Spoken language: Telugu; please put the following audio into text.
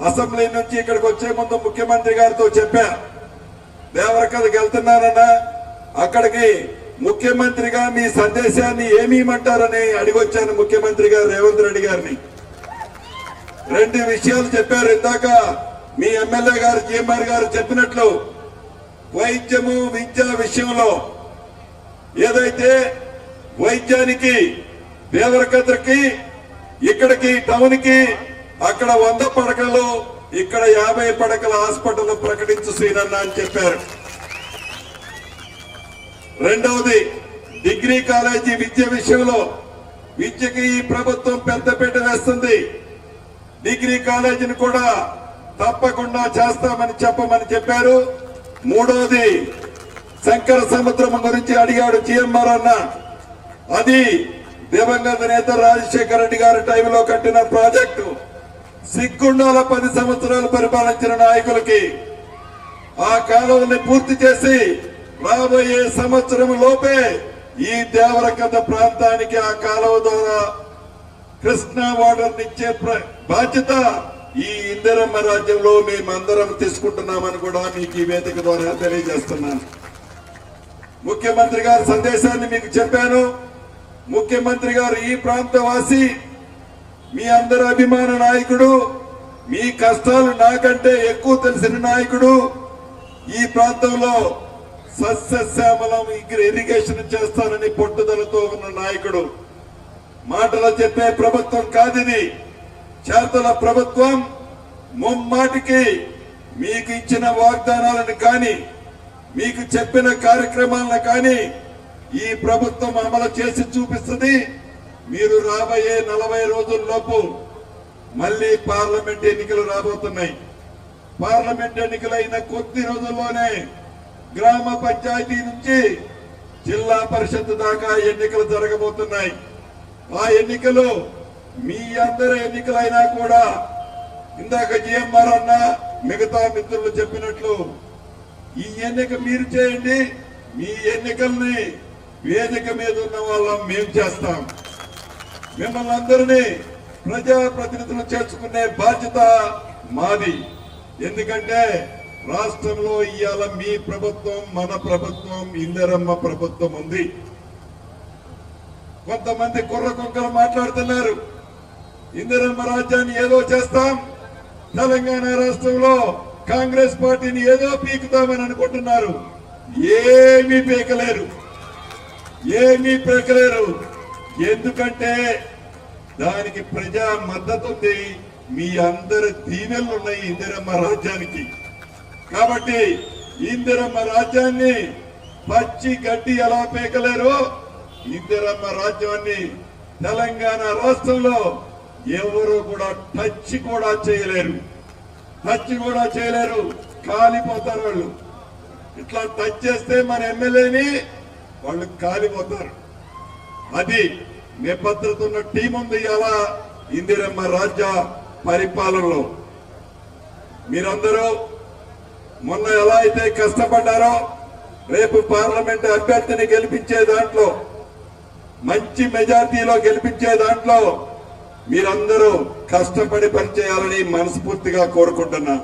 అసెంబ్లీ నుంచి ఇక్కడికి వచ్చే ముందు ముఖ్యమంత్రి గారితో చెప్పా. దేవరకథకి వెళ్తున్నానన్నా అక్కడికి ముఖ్యమంత్రిగా మీ సందేశాన్ని ఏమీమంటారని అడిగొచ్చాను ముఖ్యమంత్రి గారు రేవంత్ రెడ్డి గారిని. రెండు విషయాలు చెప్పారు ఇందాక. మీ ఎమ్మెల్యే గారు జీఎంఆర్ గారు చెప్పినట్లు వైద్యము విద్య విషయంలో ఏదైతే వైద్యానికి దేవరకథకి ఇక్కడికి టౌన్కి అక్కడ వంద పడకలు ఇక్కడ యాభై పడకల హాస్పిటల్ ప్రకటించు సీనన్న అని చెప్పారు. రెండవది డిగ్రీ కాలేజీ విద్య విషయంలో విద్యకి ఈ ప్రభుత్వం పెద్దపీట వేస్తుంది. డిగ్రీ కాలేజీని కూడా తప్పకుండా చేస్తామని చెప్పమని చెప్పారు. మూడవది శంకర సముద్రం గురించి అడిగాడు జిఎంఆర్ అన్న. అది దివంగత నేత రాజశేఖర రెడ్డి గారి టైంలో కట్టిన ప్రాజెక్టు. సిగ్గుండాల పది సంవత్సరాలు పరిపాలించిన నాయకులకి ఆ కాలువల్ని పూర్తి చేసి రాబోయే సంవత్సరం లోపే ఈ దేవరకథ ప్రాంతానికి ఆ కాలువ ద్వారా కృష్ణా వాటర్ ఇచ్చే బాధ్యత ఈ ఇందిరమ్మ రాజ్యంలో మేమందరం తీసుకుంటున్నామని కూడా మీకు ఈ వేదిక ద్వారా తెలియజేస్తున్నాను. ముఖ్యమంత్రి గారి సందేశాన్ని మీకు చెప్పాను. ముఖ్యమంత్రి గారు ఈ ప్రాంత వాసి మీ అందరి అభిమాన నాయకుడు మీ కష్టాలు నాకంటే ఎక్కువ తెలిసిన నాయకుడు ఈ ప్రాంతంలో సస్యశ్యామలం ఇరిగేషన్ చేస్తానని పట్టుదలతో ఉన్న నాయకుడు. మాటలు చెప్పే ప్రభుత్వం కాదిది. చేతల ప్రభుత్వం ముమ్మాటికి మీకు ఇచ్చిన వాగ్దానాలను కానీ మీకు చెప్పిన కార్యక్రమాలను కానీ ఈ ప్రభుత్వం అమలు చేసి చూపిస్తుంది. మీరు రాబోయే నలభై రోజుల్లోపు మళ్ళీ పార్లమెంట్ ఎన్నికలు రాబోతున్నాయి. పార్లమెంట్ ఎన్నికలైన కొద్ది రోజుల్లోనే గ్రామ పంచాయతీ నుంచి జిల్లా పరిషత్ దాకా ఎన్నికలు జరగబోతున్నాయి. ఆ ఎన్నికలు మీ అందరి ఎన్నికలైనా కూడా ఇందాక జిఎంఆర్ అన్న మిగతా మిత్రులు చెప్పినట్లు ఈ ఎన్నిక మీరు చేయండి మీ ఎన్నికల్ని వేదిక మీద ఉన్న వాళ్ళం మేము చేస్తాం. మిమ్మల్ని అందరినీ ప్రజాప్రతినిధులు చేర్చుకునే బాధ్యత మాది. ఎందుకంటే రాష్ట్రంలో ఇవాళ మీ ప్రభుత్వం మన ప్రభుత్వం ఇందరమ్మ ప్రభుత్వం ఉంది. కొంతమంది కుర్ర కుక్కలు మాట్లాడుతున్నారు. ఇందిరమ్మ రాజ్యాన్ని ఏదో చేస్తాం తెలంగాణ రాష్ట్రంలో కాంగ్రెస్ పార్టీని ఏదో పీకుతామని అనుకుంటున్నారు. ఏమీ పీకలేరు. ఏమీ పీకలేరు. ఎందుకంటే దానికి ప్రజా మద్దతు ఉంది. మీ అందరి దీవెనలు ఉన్నాయి ఇందిరమ్మ రాజ్యానికి. కాబట్టి ఇందిరమ్మ రాజ్యాన్ని పచ్చి గడ్డి ఎలా పేకలేరు ఇందిరమ్మ రాజ్యాన్ని తెలంగాణ రాష్ట్రంలో ఎవరు కూడా టచ్ కూడా చేయలేరు. టచ్ కూడా చేయలేరు. కాలిపోతారు వాళ్ళు. ఇట్లా టచ్ చేస్తే మన ఎమ్మెల్యేని వాళ్ళు కాలిపోతారు. అది నిబద్ధత ఉన్న టీం ఉంది ఇలా ఇందిరమ్మ రాజ్య పరిపాలనలో. మీరందరూ మొన్న ఎలా అయితే కష్టపడ్డారో రేపు పార్లమెంట్ అభ్యర్థిని గెలిపించే దాంట్లో మంచి మెజార్టీలో గెలిపించే దాంట్లో మీరందరూ కష్టపడి పనిచేయాలని మనస్ఫూర్తిగా కోరుకుంటున్నా.